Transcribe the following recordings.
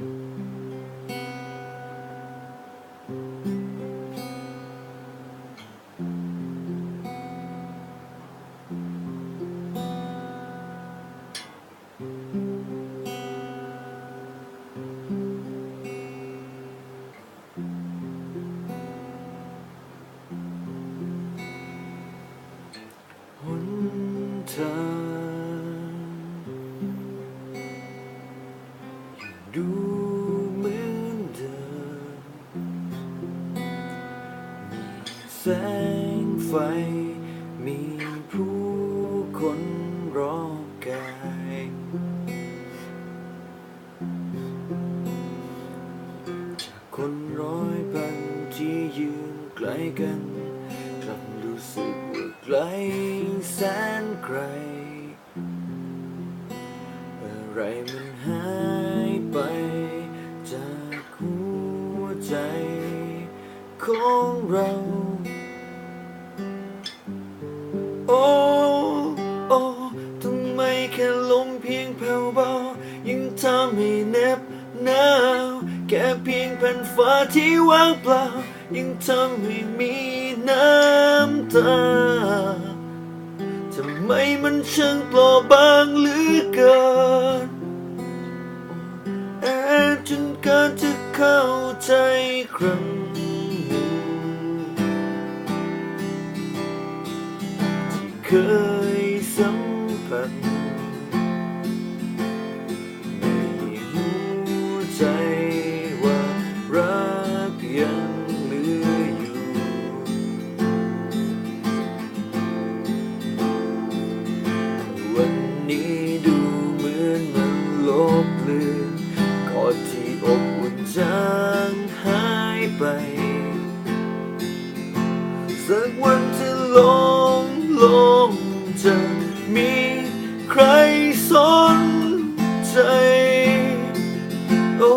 หนทางยังดู ไฟ มีผู้คนรอกาย จากคนร้อยพันที่ยืนไกลกัน กลับรู้สึกว่าไกลแสนไกล อะไรมันหายไป จากหัวใจของเรา แค่เพียงแผ่นฟ้าที่ว่างเปล่า ยังทำให้มีน้ำตาทำไมมันช่างเปลอบางเหลือเกินแอบจนเกินจะเข้าใจครั้งหนึ่งที่เคยสัมผัสางหายไป สักวันที่ลงลงจะมีใครสนใจ โอ้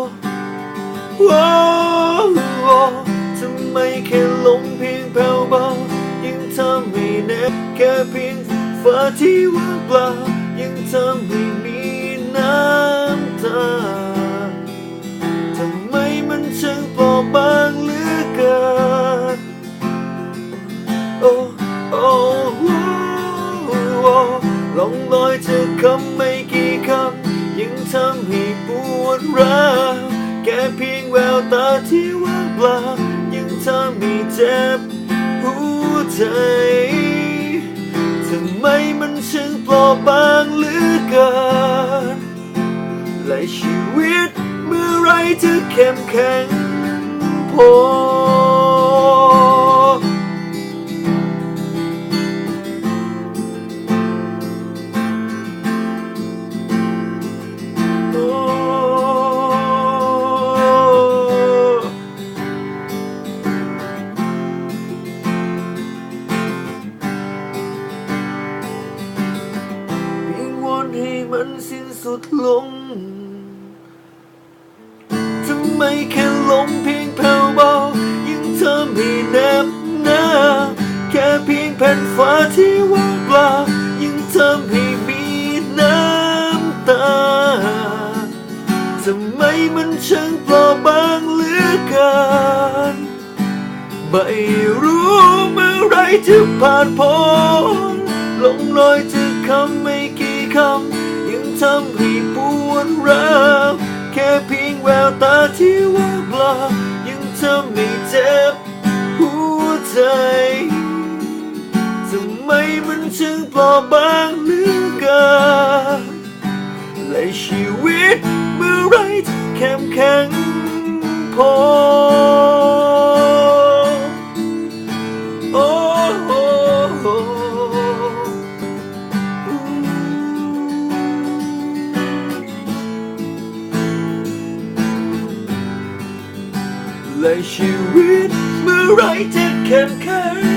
ว้าวทำไมแค่ลมเพียงแผ่วเบา ยังทำให้เหน็บแค่เพียงฟ้าที่ว่างเปล่า ยังทำให้มีน้ำตา ทำให้ปวดร้าวแค่เพียงแววตาที่ว่างเปล่ายังทำให้เจ็บหัวใจทำไมมันช่างเปลอบบางเหลือเกินและชีวิตเมื่อไรจะเข้มแข็งพอ มันสิ้นสุดลง ทำไมแค่ลมเพียงแผ่วเบา ยังทำให้แนบหน้า แค่เพียงแผ่นฟ้าที่ว่างเปล่า ยังทำให้มีน้ำตา ทำไมมันช่างเปลาบางเหลือเกิน ไม่รู้เมื่อไรจะผ่านพ้นลงลอยจะคำไม่กี่คำ ทำให้ปวดร้าวแค่เพียงแววตาที่ว่างเปล่ายังทำให้เจ็บหัวใจทำไมมันช่างปลาบางเหลือเกินและชีวิตเมื่อไรจะเข้มแข็งพอ และชีวิต เมื่อไรจะเข้มแข็ง